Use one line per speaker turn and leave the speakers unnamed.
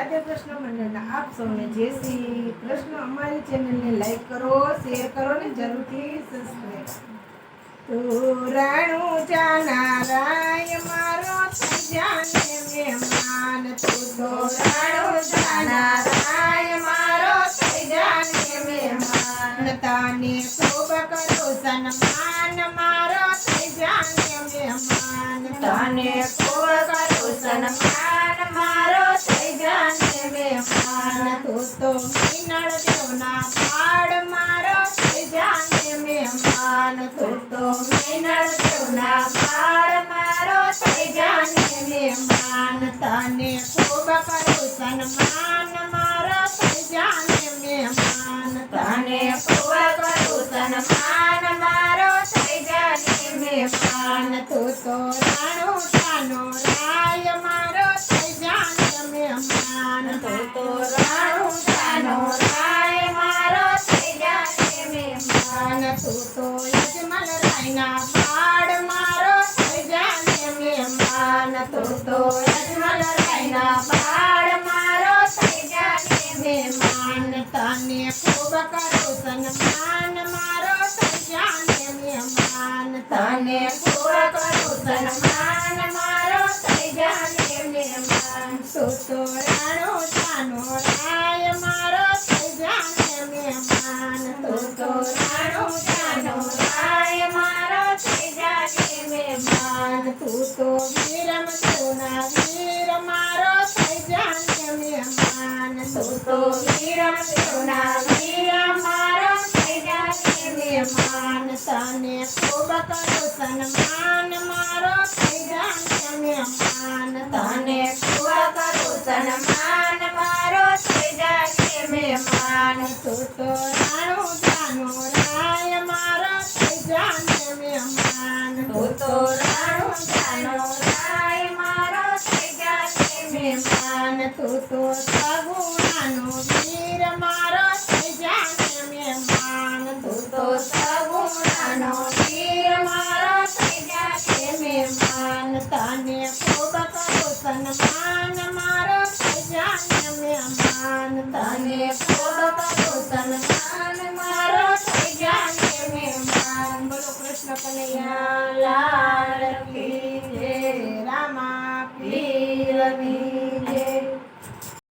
રાધે કૃષ્ણ મંડળના આપ સૌને જય શ્રી કૃષ્ણ અમારી ચેનલને લાઈક કરો શેર કરો ને જરૂરથી સબસ્ક્રાઈબ તો રાણું જાના રાય મારો થઈ જાને મહેમાન તું તો રાણું જાના રાય મારો થઈ જાને મહેમાન તાને ખૂબ કરું સન્માન મારો થઈ જાને મહેમાન તાને ખૂબ કરું સન્માન મારો થઈ જાને મહેમાન તું મિનળ દેવના પાડ મારો જાને મહેમાન તું તો મિનળ દેવના પાડ મારો જાને મહેમાન તને ખૂબ કરું સન્માન મારો જાને મહેમાન તને ખૂબ કરું સન્માન મારો જાને મહેમાન પાડ મારો થઈ મહેમાન. તું તો યજમલ રાયના પાડ મારો થઈ મહેમાન. તને ખૂબ રાણો તાનો મહેમાન તું તો વીરમ તુના વીર મારો થઈ જાને મહેમાન તું તો વીરમ તુના વીર મારો થઈ જાને મહેમાન તને ખૂબ કરું સન્માન મારો થઈ જાને મહેમાન તને ખૂબ કરું સન્માન મારો થઈ જાને મહેમાન તું તો રાણો જાનો રાય મારો થઈ જાને મહેમાન તું તો તું તો સગુણાનો વીર મારો થઈ જાને મહેમાન તું તો સગુણાનો વીર મારો થઈ જાને મહેમાન તને ખૂબ કરું સન્માન મારો થઈ જાને મહેમાન Amin.